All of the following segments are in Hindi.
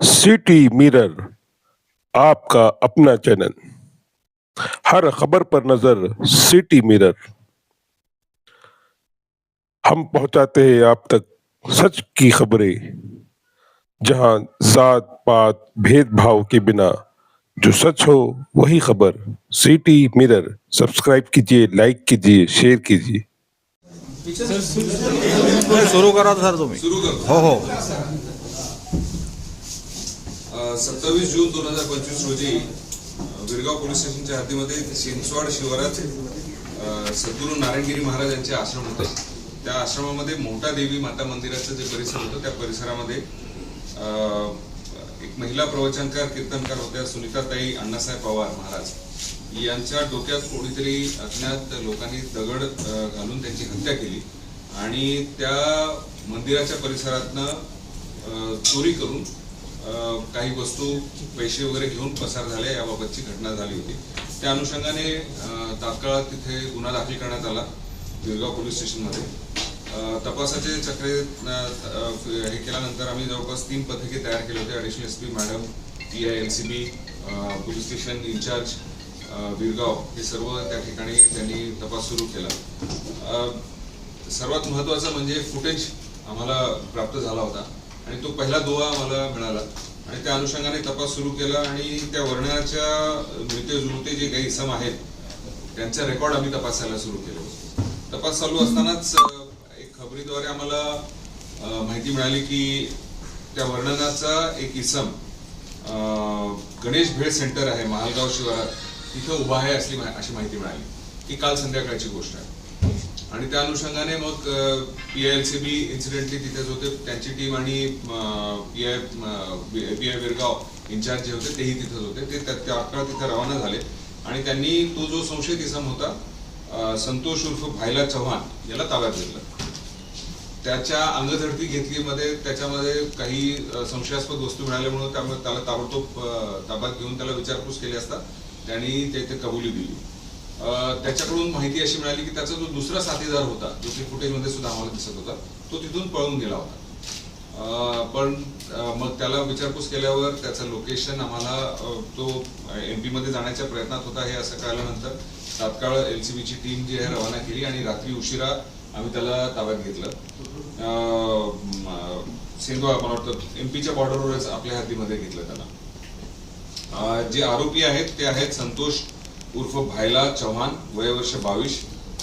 सिटी मिरर आपका अपना चैनल हर खबर पर नज़र सिटी मिरर हम पहुंचाते हैं आप तक सच की खबरें जहाँ जात पात भेदभाव के बिना जो सच हो वही खबर सिटी मिरर सब्सक्राइब कीजिए लाइक कीजिए शेयर कीजिए। सुरू करा सर तुम्ही। सुरू करतो हो हो। सत्तावीस जून दोन हजार पंचवीस रोजी बिरगाव पोलीस स्टेशनच्या हद्दीमध्ये शिंचवाड शिवारात सद्गुरू नारायणगिरी महाराज यांचे आश्रम होते. त्या आश्रमामध्ये मोठा देवी माता मंदिराचं जे परिसर होतं त्या परिसरामध्ये एक महिला प्रवचनकार कीर्तनकार होत्या सुनीताताई अण्णासाहेब पवार महाराज. यांच्या डोक्यात कोणीतरी अज्ञात लोकांनी दगड घालून त्यांची हत्या केली आणि त्या मंदिराच्या परिसरातनं चोरी करून काही वस्तू पैसे वगैरे घेऊन पसार झाले याबाबतची घटना झाली होती. त्या अनुषंगाने तात्काळ तिथे गुन्हा दाखल करण्यात आला विरगाव पोलीस स्टेशनमध्ये. तपासाचे चक्रे हे केल्यानंतर आम्ही जवळपास तीन पथके तयार केले होते. Additional S P madam T I L C B police station in-charge Birgaon हे सर्व त्या ठिकाणी त्यांनी तपास सुरू केला. सर्वात महत्त्वाचं म्हणजे फुटेज आम्हाला प्राप्त झाला होता. आणि तो पहिला दुवा आम्हाला मिळाला. आणि त्या अनुषंगाने तपास सुरू केला आणि त्या वर्णाच्या मिळते जुळते जे काही इसम आहेत त्यांचा रेकॉर्ड आम्ही तपासायला सुरू केले. तपास चालू असतानाच एक खबरीद्वारे आम्हाला माहिती मिळाली की त्या वर्णनाचा एक इसम गणेश भेळ सेंटर आहे महालगाव शिवारात. तिथं उभा आहे असली अशी माहिती मिळाली. ही काल संध्याकाळची गोष्ट आहे. आणि त्या अनुषंगाने मग P I L C B incidentally तिथेच होते. त्यांची टीम आणि P I P I Virgaon in-charge जे होते तेही तिथेच होते. ते त्या- तात्काळ तिथे रवाना झाले. आणि त्यांनी तो जो संशयित इसम होता संतोष उर्फ भाईला चव्हाण याला ताब्यात घेतलं. त्याच्या अंगझडती घेतली मध्ये त्याच्यामध्ये काही संशयास्पद वस्तू मिळाल्यामुळे त्यामुळे त्याला ताबडतोब ताब्यात घेऊन त्याला विचारपूस केली असता त्यांनी ते कबुली दिली. त्याच्याकडून माहिती अशी मिळाली की त्याचा जो दुसरा साथीदार होता जो की फुटेजमध्ये सुद्धा आम्हाला दिसत होता तो तिथून पळून गेला होता. पण मग त्याला विचारपूस केल्यावर त्याचं लोकेशन आम्हाला तो एम पी मध्ये जाण्याच्या प्रयत्नात होता हे असं कळल्यानंतर तात्काळ एल सी बीची टीम जी आहे रवाना केली आणि रात्री उशिरा आम्ही त्याला ताब्यात घेतलं. सिंधू आपण मला वाटतं एम पीच्या बॉर्डरवरच आपल्या हद्दीमध्ये घेतलं त्याला. जे आरोपी आहेत ते आहेत संतोष उर्फ भायला चव्हाण वयवर्ष बावीस.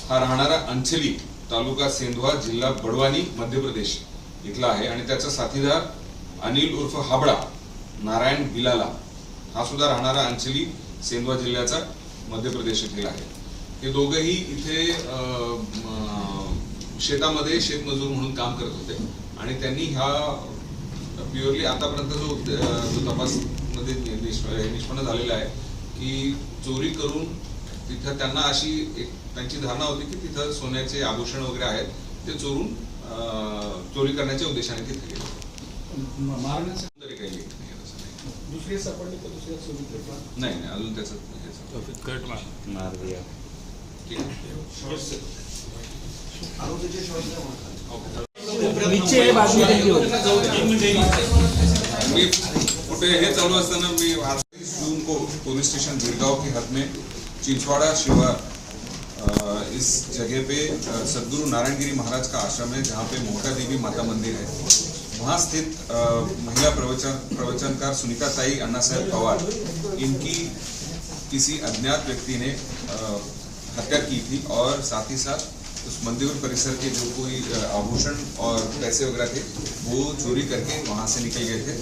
हा राहणारा अंचली तालुका सेंधवा जिल्हा बडवानी मध्य प्रदेश. इथला आहे आणि त्याचा साथीदार अनिल उर्फ हाबडा नारायण बिलाला. हा सुद्धा राहणारा अंचली सेंधवा जिल्ह्याचा मध्य प्रदेश येथील आहे. हे दोघंही इथे शेतामध्ये शेतमजूर म्हणून काम करत होते. आणि त्यांनी ह्या प्युअरली आतापर्यंत जो जो तपासमध्ये निष्पन्न झालेला आहे की चोरी करून तिथं त्यांना अशी एक त्यांची धारणा होती की तिथं सोन्याचे आभूषण वगैरे आहेत ते चोरून चोरी करण्याच्या उद्देशाने तिथे गेले. मारण्याचं? तरी काही लेख नाही तसं. नाही. दुसरे सापडले तर दुसऱ्या नाही नाही अजून त्याचं आहे. मार. दिया. ठीक आहे. मी कुठे हे चालू असताना पुलिस स्टेशन गिरगांव की हद में चिंचवाड़ा शिवार अ, इस जगह पे सदगुरु नारायणगिरी महाराज का आश्रम है जहाँ पे मोटा देवी माता मंदिर है। वहाँ स्थित महिला प्रवचन प्रवचनकार सुनीता ताई अन्ना साहब पवार इनकी किसी अज्ञात व्यक्ति ने हत्या की थी और साथ ही साथ उस मंदिर परिसर के जो कोई आभूषण और पैसे वगैरह थे वो चोरी करके वहाँ से निकल गए थे।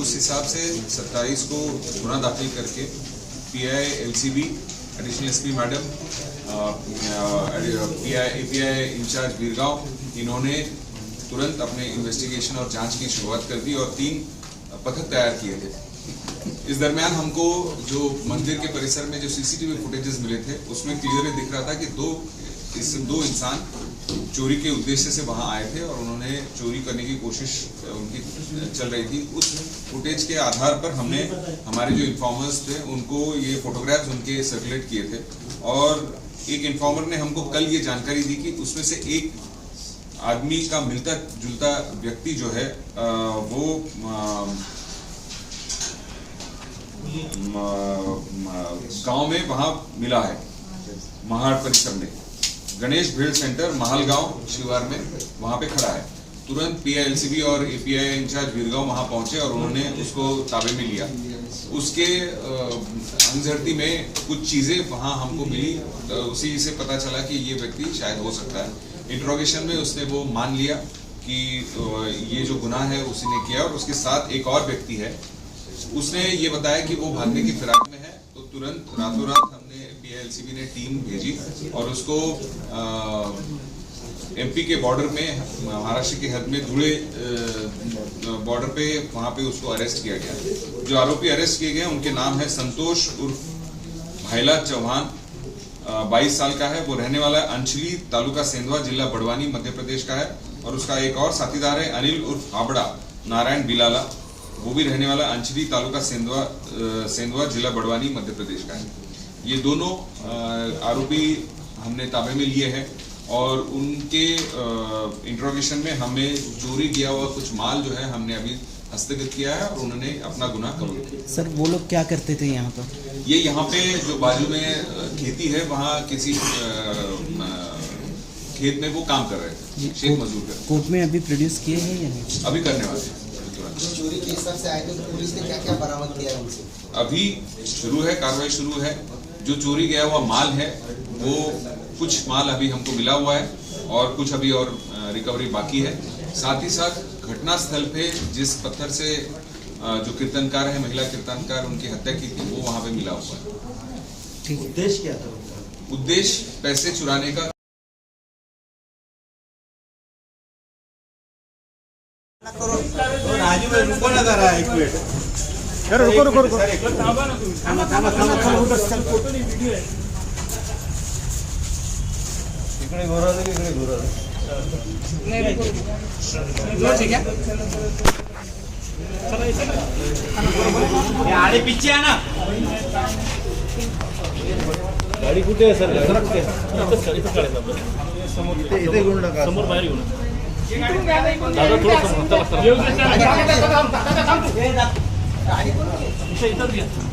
उस हिसाब से 27 को गुना दाखिल करके P I additional S madam P I A P I in-charge Birgaon इन्होंने तुरंत अपने इन्वेस्टिगेशन और जाँच की शुरुआत कर दी और तीन पथक तैयार किए थे। इस दरमियान हमको जो मंदिर के परिसर में जो सीसीटीवी फुटेजेस मिले थे, उसमें क्लियरली दिख रहा था कि दो, इस दो इंसान चोरी के उद्देश्य से वहाँ आए थे और उन्होंने चोरी करने की कोशिश उनकी चल रही थी। उस फुटेज के आधार पर हमने, हमारे जो इन्फॉर्मर्स थे, उनको ये फोटोग्राफ्स उनके सर्कुलेट किए थे। और एक इन्फॉर्मर ने हमको कल ये जानकारी दी कि उसमें से एक आदमी का मिलता जुलता व्यक्ति जो है वो गाँव में वहाँ मिला है महाड़ परिसर में। गणेश भीड़ सेंटर महालगांव शिवार में वहाँ पे खड़ा है। तुरंत पीआईएलसीबी और एपीआई इंचार्ज वीरगांव वहाँ पहुँचे और उन्होंने उसको ताबे में लिया। उसके अंगझड़ती में कुछ चीज़ें वहाँ हमको मिली। अ, उसी से पता चला कि ये व्यक्ति शायद हो सकता है। इंट्रोगेशन में उसने वो मान लिया कि ये जो गुनाह है उसी ने किया और उसके साथ एक और व्यक्ति है। उसने ये बताया कि वो भागने की फिराक में तो तुरंत रातों रात हमने पीएलसीबी ने टीम भेजी और उसको एमपी के बॉर्डर में, महाराष्ट्र की हद में धुले बॉर्डर पे वहाँ पे उसको अरेस्ट किया गया। जो आरोपी अरेस्ट किए गए, उनके नाम है संतोष उर्फ़ भाईला चौहान बाईस साल का है। वो रहने वाला है अंचली तालुका सेंधवा, जिला बड़वानी, मध्य प्रदेश का है। और उसका एक और साथीदार है अनिल उर्फ़ हाबड़ा, नारायण बिलाला। वो भी रहने वाला अंचली तालुका सेंधवा सेंधवा जिला बड़वानी मध्य प्रदेश का है। ये दोनों आरोपी हमने ताबे में लिए हैं और उनके इंट्रोगेशन में हमें चोरी किया हुआ कुछ माल जो है हमने अभी हस्तगत किया है और उन्होंने अपना गुनाह कबूल किया। सर वो लोग क्या करते थे यहाँ पर? ये यहाँ पे जो बाजू में खेती है वहाँ किसी खेत में वो काम कर रहे थे शेख मजदूर कर कोर्ट में अभी प्रोड्यूस किए हैं या नहीं? अभी करने वाले हैं। जो चोरी के हिसाब से आए थे तो पुलिस ने क्या क्या बरामद किया है उनसे? अभी शुरू है कार्रवाई शुरू है। जो चोरी गया हुआ माल है वो कुछ माल अभी हमको मिला हुआ है और कुछ अभी और रिकवरी बाकी है। साथ ही साथ घटना स्थल पे जिस पत्थर से जो कीर्तनकार है महिला कीर्तनकार उनकी हत्या की थी वो वहाँ पे मिला हुआ है। उद्देश्य क्या था उद्देश्य पैसे चुराने का राजू भाई रुको ना जरा एक मिनिट रुको रुको रुको इकडे घोरवलं की? इकडे घोरवलं आणि पिच्छे आहे ना गाडी कुठे आहे सर कुठे इथे घेऊन टाका समोर बाहेर घेऊन दादा थोडं